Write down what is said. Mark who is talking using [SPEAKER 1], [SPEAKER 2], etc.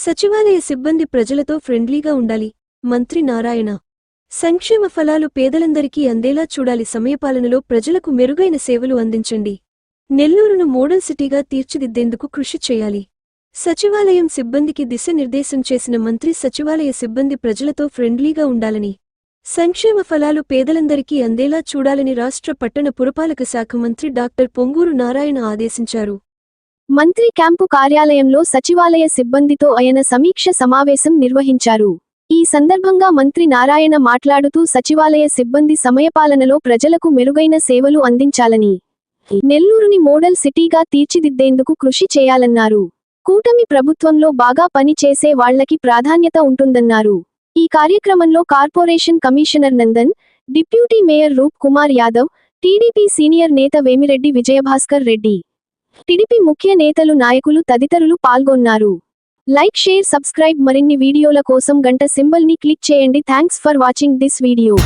[SPEAKER 1] సచివాలయ సిబ్బంది ప్రజలతో ఫ్రెండ్లీగా ఉండాలి. మంత్రి నారాయణ. సంక్షేమ ఫలాలు పేదలందరికీ అందేలా చూడాలి. సమయపాలనలో ప్రజలకు మెరుగైన సేవలు అందించండి. నెల్లూరును మోడల్ సిటీగా తీర్చిదిద్దేందుకు కృషి చేయాలి. సచివాలయం సిబ్బందికి దిశనిర్దేశం చేసిన మంత్రి సచివాలయ సిబ్బంది ప్రజలతో ఫ్రెండ్లీగా ఉండాలని. సంక్షేమ ఫలాలు పేదలందరికీ అందేలా చూడాలని రాష్ట్ర పట్టణ పురపాలక శాఖ మంత్రి డాక్టర్ పొంగూరు నారాయణ ఆదేశించారు.
[SPEAKER 2] మంత్రి క్యాంపు కార్యాలయంలో సచివాలయ సిబ్బందితో ఆయన సమీక్ష సమావేశం నిర్వహించారు. ఈ సందర్భంగా మంత్రి నారాయణ మాట్లాడుతూ సచివాలయ సిబ్బంది సమయపాలనలో ప్రజలకు మెరుగైన సేవలు అందించాలని నెల్లూరుని మోడల్ సిటీగా తీర్చిదిద్దేందుకు కృషి చేయాలన్నారు. కూటమి ప్రభుత్వంలో బాగా పని చేసే వాళ్ళకి ప్రాధాన్యత ఉంటుందన్నారు. ఈ కార్యక్రమంలో corporation commissioner Nandan deputy mayor Roop Kumar Yadav TDP senior నేత వేమిరెడ్డి విజయభాస్కర్ రెడ్డి టిడిపి ముఖ్య నేతలు నాయకులు తదితరులు పాల్గొన్నారు. లైక్ షేర్ సబ్స్క్రైబ్ మరిన్ని వీడియోల కోసం గంట సింబల్ని క్లిక్ చేయండి. Thanks for watching this video.